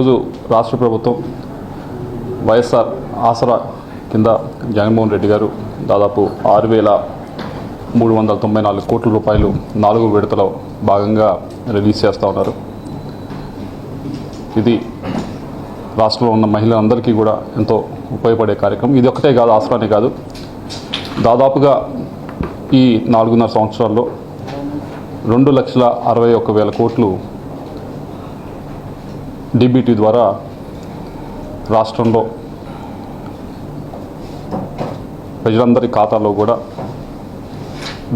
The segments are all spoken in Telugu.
ఈరోజు రాష్ట్ర ప్రభుత్వం వైఎస్ఆర్ ఆసరా కింద జగన్మోహన్ రెడ్డి గారు దాదాపు ఆరు వేల మూడు వందల తొంభై నాలుగు కోట్ల రూపాయలు నాలుగు విడతలో భాగంగా రిలీజ్ చేస్తూ ఉన్నారు. ఇది రాష్ట్రంలో ఉన్న మహిళలందరికీ కూడా ఎంతో ఉపయోగపడే కార్యక్రమం. ఇది ఒకటే కాదు ఆసరానే కాదు. దాదాపుగా ఈ నాలుగున్నర సంవత్సరాల్లో రెండు లక్షల అరవై ఒక్క వేల కోట్లు డీబీటీ ద్వారా రాష్ట్రంలో ప్రజలందరి ఖాతాలో కూడా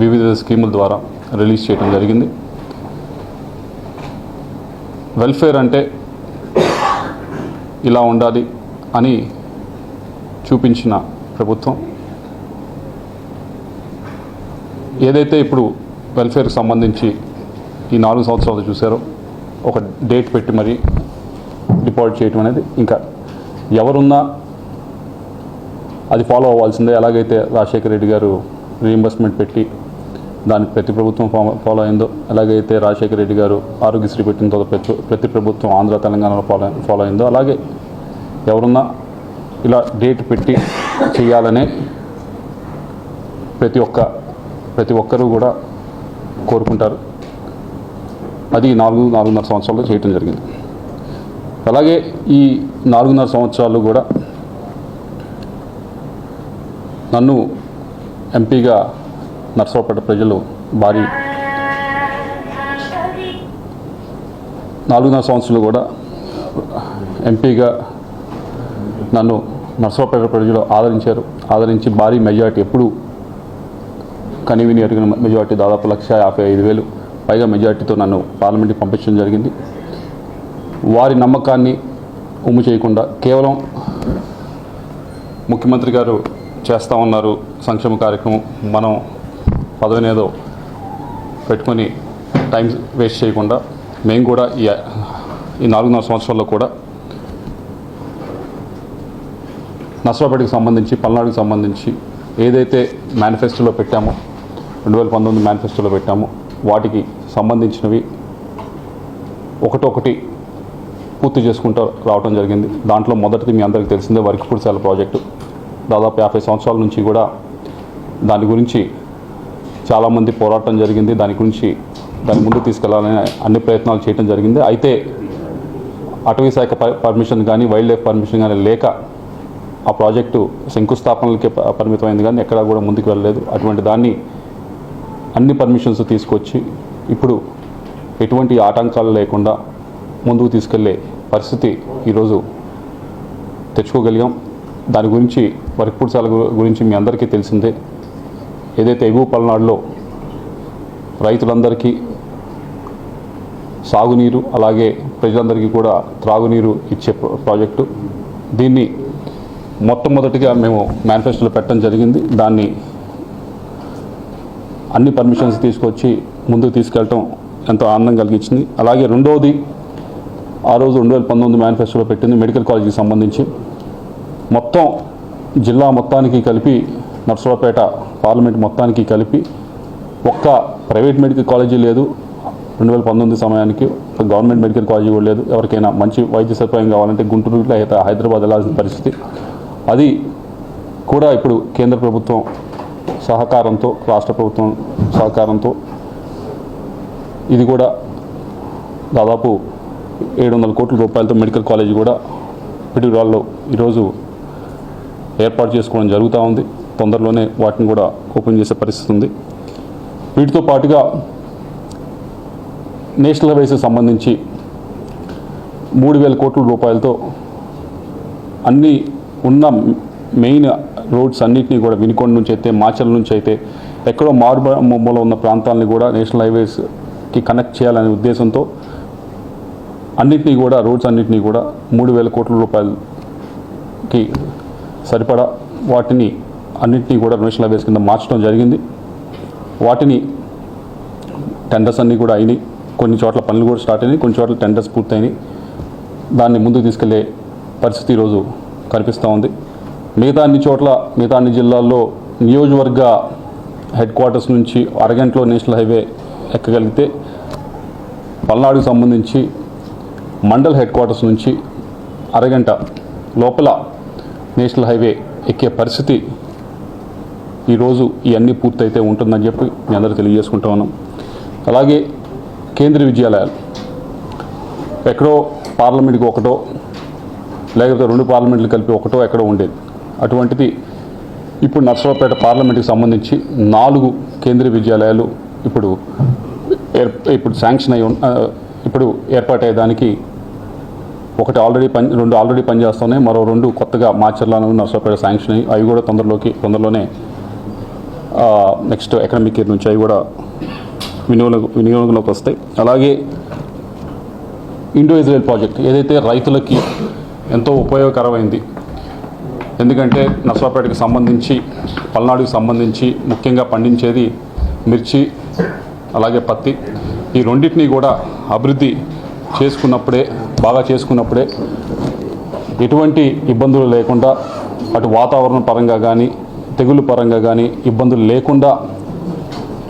వివిధ స్కీముల ద్వారా రిలీజ్ చేయడం జరిగింది. వెల్ఫేర్ అంటే ఇలా ఉండాలి అని చూపించిన ప్రభుత్వం. ఏదైతే ఇప్పుడు వెల్ఫేర్కి సంబంధించి ఈ నాలుగు సంవత్సరాలు చూసారో ఒక డేట్ పెట్టి మరి డిపాజిట్ చేయటం అనేది ఇంకా ఎవరున్నా అది ఫాలో అవ్వాల్సిందే. ఎలాగైతే రాజశేఖర రెడ్డి గారు రీఎంబర్స్మెంట్ పెట్టి దాన్ని ప్రతి ప్రభుత్వం ఫాలో అయిందో ఎలాగైతే రాజశేఖర రెడ్డి గారు ఆరోగ్యశ్రీ పెట్టిన తర్వాత ప్రతి ప్రతి ప్రభుత్వం ఆంధ్ర తెలంగాణలో ఫాలో ఫాలో అయిందో అలాగే ఎవరున్నా ఇలా డేట్ పెట్టి చేయాలనే ప్రతి ఒక్క ప్రతి ఒక్కరూ కూడా కోరుకుంటారు. అది నాలుగు నాలుగున్నర సంవత్సరాల్లో చేయటం జరిగింది. అలాగే ఈ నాలుగున్నర సంవత్సరాలు కూడా నన్ను ఎంపీగా నర్సరావుపేట ప్రజలు భారీ నాలుగున్నర సంవత్సరాలు కూడా ఎంపీగా నన్ను నర్సరావుపేట ప్రజలు ఆదరించారు. ఆదరించి భారీ మెజార్టీ ఎప్పుడు కనివిని ఎరిగిన మెజార్టీ దాదాపు లక్ష యాభై ఐదు వేలు. పైగా మెజార్టీతో నన్ను పార్లమెంట్కి పంపించడం జరిగింది. వారి నమ్మకాన్ని ఉమ్ము చేయకుండా కేవలం ముఖ్యమంత్రి గారు చేస్తూ ఉన్నారు సంక్షేమ కార్యక్రమం మనం పదవినేదో పెట్టుకొని టైం వేస్ట్ చేయకుండా మేము కూడా ఈ ఈ నాలుగున్నర సంవత్సరాల్లో కూడా నర్సరావుపేటకి సంబంధించి పల్నాడుకి సంబంధించి ఏదైతే మేనిఫెస్టోలో పెట్టామో రెండు వేల పంతొమ్మిది మేనిఫెస్టోలో పెట్టామో వాటికి సంబంధించినవి ఒకటొకటి పూర్తి చేసుకుంటూ రావడం జరిగింది. దాంట్లో మొదటిది మీ అందరికీ తెలిసిందే వర్క్ వర్కిపూడిశాల ప్రాజెక్టు. దాదాపు యాభై సంవత్సరాల నుంచి కూడా దాని గురించి చాలామంది పోరాటం జరిగింది. దాని గురించి దాని ముందు తీసుకెళ్ళాలని అన్ని ప్రయత్నాలు చేయడం జరిగింది. అయితే అటవీ శాఖ ప- పర్మిషన్ కానీ వైల్డ్ లైఫ్ పర్మిషన్ కానీ లేక ఆ ప్రాజెక్టు శంకుస్థాపనలకే పరిమితమైంది కానీ ఎక్కడా కూడా ముందుకు వెళ్ళలేదు. అటువంటి దాన్ని అన్ని పర్మిషన్స్ తీసుకొచ్చి ఇప్పుడు ఎటువంటి ఆటంకాలు లేకుండా ముందుకు తీసుకెళ్ళే పరిస్థితి ఈరోజు తెచ్చుకోగలిగాం. దాని గురించి వర్క్పూడ్సాల గురించి మీ అందరికీ తెలిసిందే. ఏదైతే ఎగువ పల్నాడులో రైతులందరికీ సాగునీరు అలాగే ప్రజలందరికీ కూడా త్రాగునీరు ఇచ్చే ప్రాజెక్టు. దీన్ని మొట్టమొదటిగా మేము మేనిఫెస్టోలో పెట్టడం జరిగింది. దాన్ని అన్ని పర్మిషన్స్ తీసుకొచ్చి ముందుకు తీసుకెళ్ళటం ఎంతో ఆనందం కలిగించింది. అలాగే రెండవది ఆ రోజు రెండు వేల పంతొమ్మిది మేనిఫెస్టోలో పెట్టింది మెడికల్ కాలేజీకి సంబంధించి. మొత్తం జిల్లా మొత్తానికి కలిపి నర్సరావుపేట పార్లమెంట్ మొత్తానికి కలిపి ఒక్క ప్రైవేట్ మెడికల్ కాలేజీ లేదు. రెండు వేల పంతొమ్మిది సమయానికి ఒక గవర్నమెంట్ మెడికల్ కాలేజీ కూడా లేదు. ఎవరికైనా మంచి వైద్య సదుపాయం కావాలంటే గుంటూరు లేదా హైదరాబాద్ వెళ్ళాల్సిన పరిస్థితి. అది కూడా ఇప్పుడు కేంద్ర ప్రభుత్వం సహకారంతో రాష్ట్ర ప్రభుత్వం సహకారంతో ఇది కూడా దాదాపు ఏడు వందల కోట్ల రూపాయలతో మెడికల్ కాలేజ్ కూడా పిడుగురాల్లో ఈరోజు ఏర్పాటు చేసుకోవడం జరుగుతూ ఉంది. తొందరలోనే వాటిని కూడా ఓపెన్ చేసే పరిస్థితి ఉంది. వీటితో పాటుగా నేషనల్ హైవేస్కి సంబంధించి మూడు వేల కోట్ల రూపాయలతో అన్ని ఉన్న మెయిన్ రోడ్స్ అన్నింటినీ కూడా వినుకొండ నుంచి అయితే మాచల్ నుంచి అయితే ఎక్కడో మారుమూల ఉన్న ప్రాంతాలని కూడా నేషనల్ హైవేస్కి కనెక్ట్ చేయాలనే ఉద్దేశంతో అన్నిటినీ కూడా రోడ్స్ అన్నింటినీ కూడా మూడు వేల కోట్ల రూపాయలకి సరిపడా వాటిని అన్నింటినీ కూడా నేషనల్ హైవేస్ కింద మార్చడం జరిగింది. వాటిని టెండర్స్ అన్నీ కూడా అయినాయి. కొన్ని చోట్ల పనులు కూడా స్టార్ట్ అయినాయి కొన్ని చోట్ల టెండర్స్ పూర్తయినాయి. దాన్ని ముందుకు తీసుకెళ్ళే పరిస్థితి ఈరోజు కనిపిస్తూ ఉంది. మిగతా అన్ని చోట్ల మిగతా అన్ని జిల్లాల్లో నియోజకవర్గ హెడ్ క్వార్టర్స్ నుంచి అరగంటలో నేషనల్ హైవే ఎక్కగలిగితే పల్నాడుకు సంబంధించి మండల్ హెడ్ క్వార్టర్స్ నుంచి అరగంట లోపల నేషనల్ హైవే ఎక్కే పరిస్థితి ఈరోజు ఇవన్నీ పూర్తయితే ఉంటుందని చెప్పి మీ అందరూ తెలియజేసుకుంటా ఉన్నాం. అలాగే కేంద్రీయ విద్యాలయాలు. ఎక్కడో పార్లమెంట్కి ఒకటో లేకపోతే రెండు పార్లమెంట్లు కలిపి ఒకటో ఎక్కడో ఉండేది. అటువంటిది ఇప్పుడు నర్సరావుపేట పార్లమెంట్కి సంబంధించి నాలుగు కేంద్రీయ విద్యాలయాలు ఇప్పుడు ఏర్- ఇప్పుడు శాంక్షన్ అయి ఇప్పుడు ఆ, ఇప్పుడు ఏర్పాటయ్యేదానికి ఒకటి ఆల్రెడీ పని రెండు ఆల్రెడీ పనిచేస్తున్నాయి మరో రెండు కొత్తగా మాచర్లను నర్సరాపేట శాంక్షన్ అయ్యి అవి కూడా తొందరలోకి తొందరలోనే నెక్స్ట్ ఎకనామిక్ ఇయర్ నుంచి అవి కూడా వినియోగ వినియోగంలోకి వస్తాయి. అలాగే ఇండో ఇజ్రాయెల్ ప్రాజెక్ట్ ఏదైతే రైతులకి ఎంతో ఉపయోగకరమైంది ఎందుకంటే నర్సరాపేటకి సంబంధించి పల్నాడుకి సంబంధించి ముఖ్యంగా పండించేది మిర్చి అలాగే పత్తి ఈ రెండింటినీ కూడా అభివృద్ధి చేసుకున్నప్పుడే బాగా చేసుకున్నప్పుడే ఎటువంటి ఇబ్బందులు లేకుండా అటు వాతావరణ పరంగా కానీ తెగులు పరంగా కానీ ఇబ్బందులు లేకుండా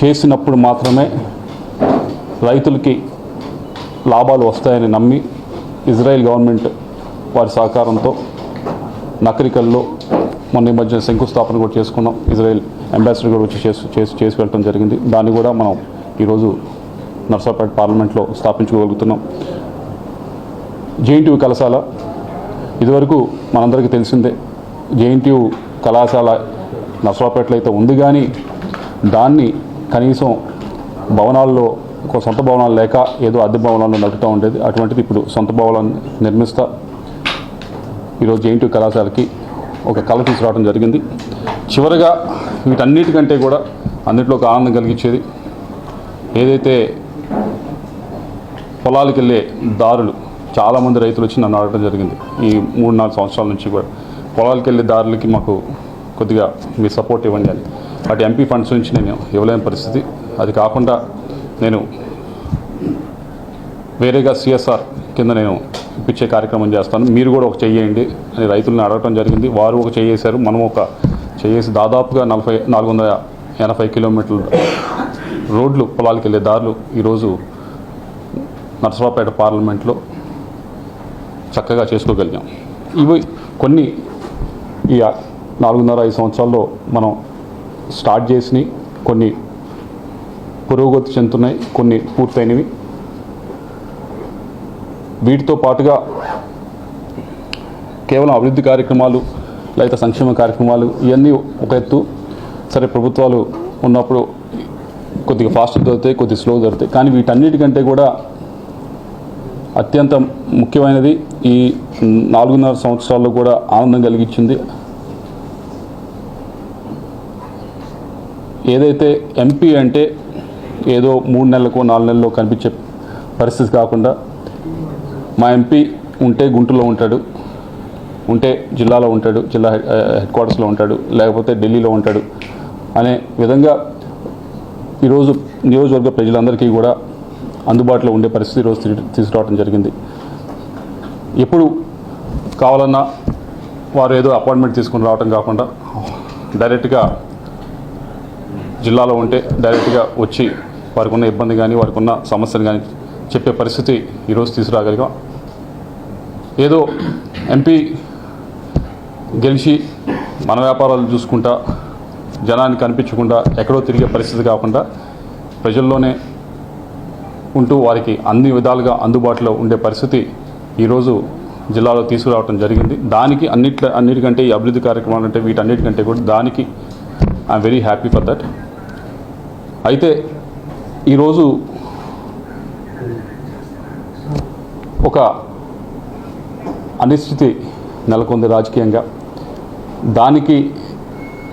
చేసినప్పుడు మాత్రమే రైతులకి లాభాలు వస్తాయని నమ్మి ఇజ్రాయెల్ గవర్నమెంట్ వారి సహకారంతో నకరికల్లో మొన్న ఈ మధ్య శంకుస్థాపన కూడా చేసుకున్నాం. ఇజ్రాయెల్ అంబాసిడర్ కూడా వచ్చి చేసి చేసి చేసి వెళ్ళడం జరిగింది. దాన్ని కూడా మనం ఈరోజు నర్సాపేట పార్లమెంట్లో స్థాపించుకోగలుగుతున్నాం. జేఎన్టీయూ కళాశాల. ఇదివరకు మనందరికీ తెలిసిందే జేఎన్టీయూ కళాశాల నర్సరావుపేటలో అయితే ఉంది కానీ దాన్ని కనీసం భవనాల్లో ఒక సొంత భవనాలు లేక ఏదో అద్దె భవనాల్లో నడుపుతూ ఉండేది. అటువంటిది ఇప్పుడు సొంత భవనాన్ని నిర్మిస్తా ఈరోజు జేఎన్టీయూ కళాశాలకి ఒక కళ తీసుకురావడం జరిగింది. చివరగా వీటన్నిటికంటే కూడా అన్నింటిలో ఒక ఆనందం కలిగించేది ఏదైతే పొలాలకు వెళ్ళే దారులు చాలామంది రైతులు వచ్చి నన్ను అడగడం జరిగింది. ఈ మూడు నాలుగు సంవత్సరాల నుంచి కూడా. పొలాలకు వెళ్ళే దారులకి మాకు కొద్దిగా మీ సపోర్ట్ ఇవ్వండి అని. అటు ఎంపీ ఫండ్స్ నుంచి నేను ఇవ్వలేని పరిస్థితి. అది కాకుండా నేను వేరేగా సిఎస్ఆర్ కింద నేను ఇప్పించే కార్యక్రమం చేస్తాను. మీరు కూడా ఒక చెయ్యండి అని రైతులను అడగటం జరిగింది. వారు ఒక చేయేశారు మనం ఒక చేసి దాదాపుగా నలభై నాలుగు వందల ఎనభై కిలోమీటర్ల రోడ్లు పొలాలకు వెళ్ళే దారులు ఈరోజు నర్సరావుపేట పార్లమెంట్లో చక్కగా చేసుకోగలిగాం. ఇవి కొన్ని ఈ నాలుగున్నర ఐదు సంవత్సరాల్లో మనం స్టార్ట్ చేసినవి కొన్ని పురోగతి చెందుతున్నాయి కొన్ని పూర్తయినవి. వీటితో పాటుగా కేవలం అభివృద్ధి కార్యక్రమాలు లేదా సంక్షేమ కార్యక్రమాలు ఇవన్నీ ఒక ఎత్తు. సరే ప్రభుత్వాలు ఉన్నప్పుడు కొద్దిగా ఫాస్ట్ దొరుకుతాయి కొద్దిగా స్లో దొరుకుతాయి కానీ వీటన్నిటికంటే కూడా అత్యంత ముఖ్యమైనది ఈ నాలుగున్నర సంవత్సరాల్లో కూడా ఆనందం కలిగించింది. ఏదైతే ఎంపీ అంటే ఏదో మూడు నెలలకు నాలుగు నెలల్లో కనిపించే పరిస్థితి కాకుండా మా ఎంపీ ఉంటే గుంటూరులో ఉంటాడు ఉంటే జిల్లాలో ఉంటాడు జిల్లా హెడ్ హెడ్ క్వార్టర్స్లో ఉంటాడు లేకపోతే ఢిల్లీలో ఉంటాడు అనే విధంగా ఈరోజు నియోజకవర్గ ప్రజలందరికీ కూడా అందుబాటులో ఉండే పరిస్థితి ఈరోజు తీసుకురావడం జరిగింది. ఎప్పుడు కావాలన్నా వారు ఏదో అపాయింట్మెంట్ తీసుకుని రావటం కాకుండా డైరెక్ట్గా జిల్లాలో ఉంటే డైరెక్ట్గా వచ్చి వారికి ఉన్న ఇబ్బంది కానీ వారికి ఉన్న సమస్యలు కానీ చెప్పే పరిస్థితి ఈరోజు తీసుకురాగలిగాం ఏదో ఎంపీ గెలిచి మన వ్యాపారాలు చూసుకుంటా జనానికి కనిపించకుండా ఎక్కడో తిరిగే పరిస్థితి కాకుండా ప్రజల్లోనే ఉంటూ వారికి అన్ని విధాలుగా అందుబాటులో ఉండే పరిస్థితి ఈరోజు జిల్లాలో తీసుకురావడం జరిగింది. దానికి అన్నిట్ల అన్నిటికంటే ఈ అభివృద్ధి కార్యక్రమాలు అంటే వీటన్నిటికంటే కూడా దానికి I'm very happy for that అయితే ఈరోజు ఒక అనిశ్చితి నెలకొంది రాజకీయంగా. దానికి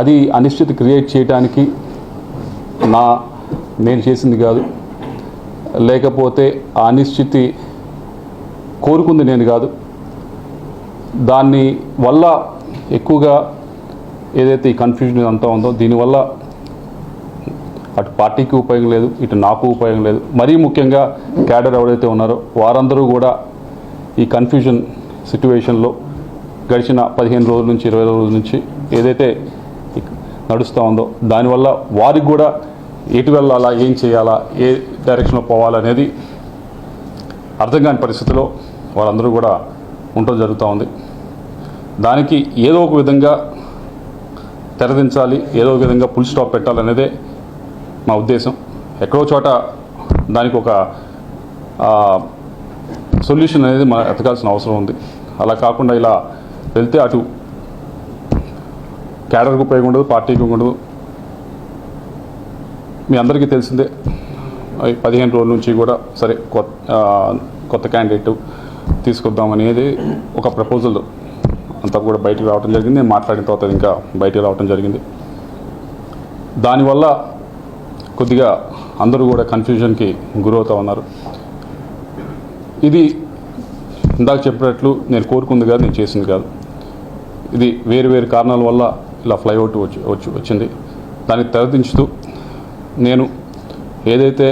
అది అనిశ్చితి క్రియేట్ చేయడానికి నా నేను చేసింది కాదు. లేకపోతే ఆ అనిశ్చితి కోరుకుంది నేను కాదు. దాన్ని వల్ల ఎక్కువగా ఏదైతే ఈ కన్ఫ్యూజన్ అంతా ఉందో దీనివల్ల అటు పార్టీకి ఉపయోగం లేదు ఇటు నాకు ఉపయోగం లేదు. మరీ ముఖ్యంగా క్యాడర్ ఎవరైతే ఉన్నారో వారందరూ కూడా ఈ కన్ఫ్యూజన్ సిట్యువేషన్లో గడిచిన పదిహేను రోజుల నుంచి ఇరవై రోజుల నుంచి ఏదైతే నడుస్తూ ఉందో దానివల్ల వారికి కూడా ఎటు వెళ్ళాలా ఏం చేయాలా ఏ డైరెక్షన్లో పోవాలనేది అర్థం కాని పరిస్థితిలో వాళ్ళందరూ కూడా ఉండటం జరుగుతూ ఉంది. దానికి ఏదో ఒక విధంగా తెరదించాలి ఏదో ఒక విధంగా ఫుల్ స్టాప్ పెట్టాలనేదే మా ఉద్దేశం. ఎక్కడో చోట దానికి ఒక సొల్యూషన్ అనేది మనం ఎతకాల్సిన అవసరం ఉంది. అలా కాకుండా ఇలా వెళ్తే అటు క్యాడర్కి ఉపయోగం ఉండదు పార్టీకి ఉండదు. మీ అందరికీ తెలిసిందే. పదిహేను రోజుల నుంచి కూడా సరే కొత్త కొత్త క్యాండిడేట్ తీసుకొద్దాం అనేది ఒక ప్రపోజల్ అంతా కూడా బయటకు రావడం జరిగింది. నేను మాట్లాడిన తర్వాత ఇంకా బయటకు రావడం జరిగింది. దానివల్ల కొద్దిగా అందరూ కూడా కన్ఫ్యూజన్కి గురవుతూ ఉన్నారు. ఇది ఇందాక చెప్పినట్లు నేను కోరుకుంది కాదు నేను చేసింది కాదు. ఇది వేరు వేరు కారణాల వల్ల ఇలా ఫ్లైఅవుట్ వచ్చి వచ్చి వచ్చింది. దాన్ని తెరదించుతూ నేను ఏదైతే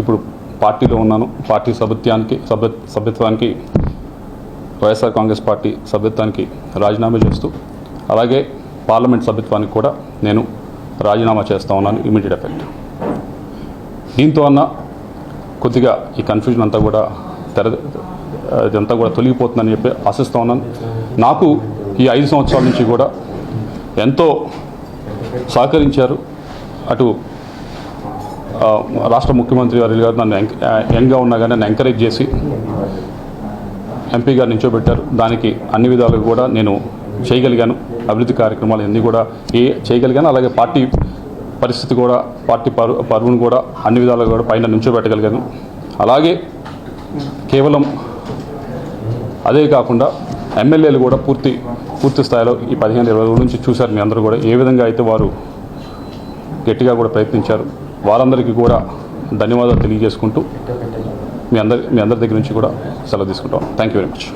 ఇప్పుడు పార్టీలో ఉన్నాను. పార్టీ సభ్యత్వానికి సభ్య సభ్యత్వానికి వైఎస్ఆర్ కాంగ్రెస్ పార్టీ సభ్యత్వానికి రాజీనామా చేస్తూ అలాగే పార్లమెంట్ సభ్యత్వానికి కూడా నేను రాజీనామా చేస్తా ఉన్నాను ఇమీడియట్ ఎఫెక్ట్. దీంతో అన్న కొద్దిగా ఈ కన్ఫ్యూజన్ అంతా కూడా తెర ఇదంతా కూడా తొలగిపోతుందని చెప్పి ఆశిస్తూ ఉన్నాను. నాకు ఈ ఐదు సంవత్సరాల నుంచి కూడా ఎంతో సహకరించారు. అటు రాష్ట్ర ముఖ్యమంత్రి గారు గారు నన్ను యంగ్గా ఉన్నా కానీ నన్ను ఎంకరేజ్ చేసి ఎంపీగా నిల్చోబెట్టారు. దానికి అన్ని విధాలుగా కూడా నేను చేయగలిగాను. అభివృద్ధి కార్యక్రమాలు అన్నీ కూడా ఏ చేయగలిగాను. అలాగే పార్టీ పరిస్థితి కూడా పార్టీ పరు పరువును కూడా అన్ని విధాలుగా కూడా పైన నిల్చోబెట్టగలిగాను. అలాగే కేవలం అదే కాకుండా ఎమ్మెల్యేలు కూడా పూర్తి పూర్తి స్థాయిలో ఈ పదిహేను ఇరవై రోజుల నుంచి చూశారు మీ అందరూ కూడా. ఏ విధంగా అయితే వారు గట్టిగా కూడా ప్రయత్నించారు. వారందరికీ కూడా ధన్యవాదాలు తెలియజేసుకుంటూ మీ అందరి మీ అందరి దగ్గర నుంచి కూడా సెలవు తీసుకుంటాం. Thank you very much